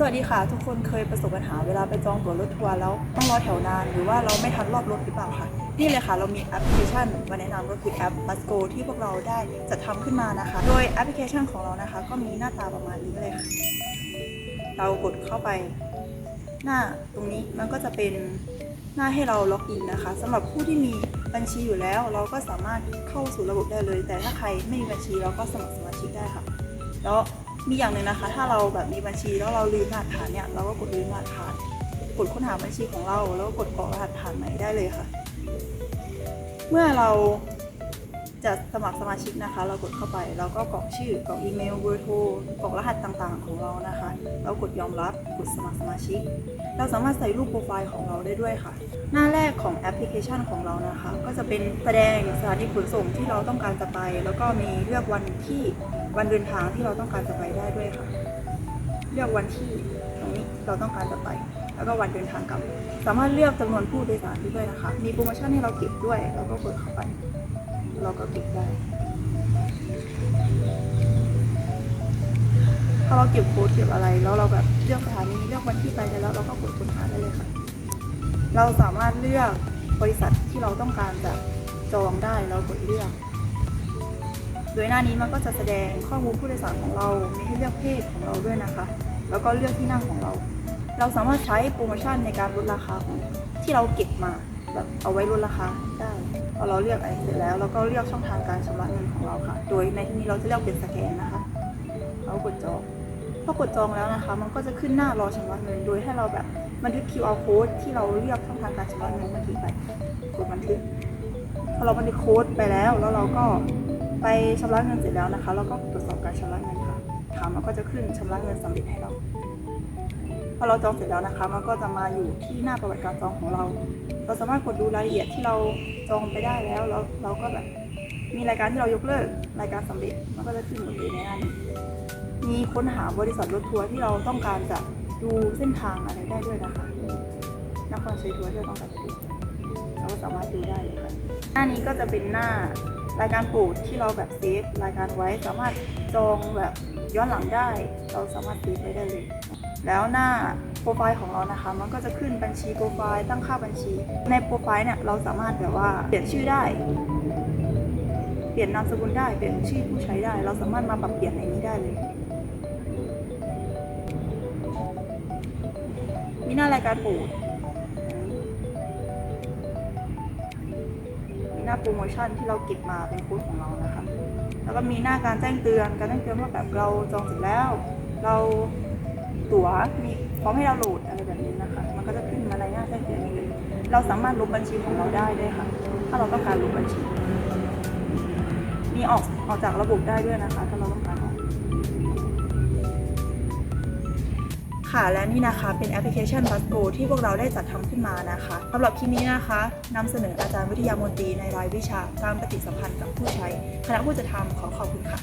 สวัสดีค่ะ ทุกคนเคยประสบปัญหาเวลาไปจองตั๋วรถทัวร์แล้วต้องรอแถวนาน หรือว่าเราไม่ทันรอบรถหรือเปล่าคะนี่เลยค่ะ เรามีแอปพลิเคชันมาแนะนำก็คือแอป b u s g o ที่พวกเราได้จัดทำขึ้นมานะคะ โดยแอปพลิเคชันของเรานะคะ ก็มีหน้าตาประมาณนี้เลยค่ะ เรากดเข้าไป หน้าตรงนี้มันก็จะเป็นหน้าให้เราล็อกอินนะคะสำหรับผู้ที่มีบัญชีอยู่แล้ว เราก็สามารถเข้าสู่ระบบได้เลย แต่ถ้าใครไม่มีบัญชีเราก็สมัครสมาชิกได้ค่ะ แล้ว มีอย่างหนึ่งนะคะ ถ้าเราแบบมีบัญชีแล้วเราลืมรหัสผ่านเนี่ยเราก็กดลืมรหัสผ่าน กดค้นหาบัญชีของเรา แล้วก็กดกรอกรหัสผ่านใหม่ได้เลยค่ะ เมื่อเรา จะสมัครสมาชิกนะคะ เรากดเข้าไปเราก็กรอกชื่อกรอกอีเมลเบอร์โทรกรอกรหัสต่างๆ ของเรานะคะแล้วกดยอมรับกดสมัครสมาชิก เราสามารถใส่รูปโปรไฟล์ของเราได้ด้วยค่ะ หน้าแรกของแอปพลิเคชันของเรานะคะ ก็จะเป็นแสดงสถานีขนส่งที่เราต้องการจะไป แล้วก็มีเลือกวันที่วันเดินทางที่เราต้องการจะไปได้ด้วยค่ะ เลือกวันที่ตรงนี้เราต้องการจะไปแล้วก็วันเดินทางกลับ สามารถเลือกจำนวนผู้โดยสารได้ด้วยนะคะ มีโปรโมชั่นให้เราเก็บด้วย เราก็กดเข้าไป เราก็เก็บได้ ถ้าเราเก็บโค้ดเก็บอะไร แล้วเราแบบเลือกสถานีเลือกวันที่ไปแล้วเราก็กดค้นหาได้เลยค่ะ เราสามารถเลือกบริษัทที่เราต้องการจะจองได้เรากดเลือก โดยหน้านี้มันก็จะแสดงข้อมูลผู้โดยสารของเรา มีให้เลือกเพศของเราด้วยนะคะ แล้วก็เลือกที่นั่งของเรา เราสามารถใช้โปรโมชั่นในการลดราคาของที่เราเก็บมา แบบเอาไว้ลดราคาได้พอเราเลือกไรเสร็จแล้วเราก็เลือกช่องทางการชำระเงินของเราค่ะ โดยในที่นี้เราจะเลือกเป็นสแกนนะคะเรากดจองพอกดจองแล้วนะคะ มันก็จะขึ้นหน้ารอชำระเงิน โดยให้เราแบบบันทึก QR code ที่เราเลือกช่องทางการชำระเงินบันทึกไปกดบันทึกพอเราบันทึกโค้ดไปแล้วแล้วเราก็ไปชำระเงินเสร็จแล้วนะคะ เราก็ตรวจสอบการชำระเงินค่ะถามมันก็จะขึ้นชำระเงินสำเร็จให้เรา พอเราจองเสร็จแล้วนะคะ มันก็จะมาอยู่ที่หน้าประวัติการจองของเรา เราสามารถกดดูรายละเอียดที่เราจองไปได้แล้วแล้วเราก็แบบมีรายการที่เรายกเลิกรายการสำเร็จมันก็จะขึ้นหมดเลยในหน้นี้มีค้นหาบริษัทรถทัวร์ที่เราต้องการจะดูเส้นทางอะไรได้ด้วยนะคะนครชัยทัวร์ที่เราต้องการจะดูเราก็สามารถดูได้เลยค่ะหน้านี้ก็จะเป็นหน้ารายการโปรดที่เราแบบเซฟรายการไว้สามารถจองแบบย้อนหลังได้ เราสามารถเซฟไว้ได้เลย แล้วหน้าโปรไฟล์ของเรานะคะ มันก็จะขึ้นบัญชีโปรไฟล์ตั้งค่าบัญชี ในโปรไฟล์เนี่ยเราสามารถแบบว่าเปลี่ยนชื่อได้ เปลี่ยนนามสกุลได้ เปลี่ยนชื่อผู้ใช้ได้ เราสามารถมาปรับเปลี่ยนในนี้ได้เลย มีหน้ารายการโปรดมีหน้าโปรโมชั่นที่เราเก็บมาเป็นค้ดของเรานะคะ แล้วก็มีหน้าการแจ้งเตือน การแจ้งเตือนว่าแบบเราจองเสร็จแล้ว เรา ตั๋วมีพร้อมให้เราโหลดอะไรแบบนี้นะคะ มันก็จะขึ้นมาในหน้าแจ้งเตือนเลยเราสามารถลบบัญชีของเราได้ด้วยค่ะ ถ้าเราต้องการลบบัญชี มีออกออกจากระบบได้ด้วยนะคะ ถ้าเราต้องการออกค่ะและนี่นะคะเป็นแอปพลิเคชัน b u s g o ที่พวกเราได้จัดทำขึ้นมานะคะสำหรับคลิปนี้นะคะนำเสนออาจารย์วิทยามนตรีในรายวิชาการปฏิสัมพันธ์กับผู้ใช้ คณะผู้จัดทำขอขอบคุณค่ะ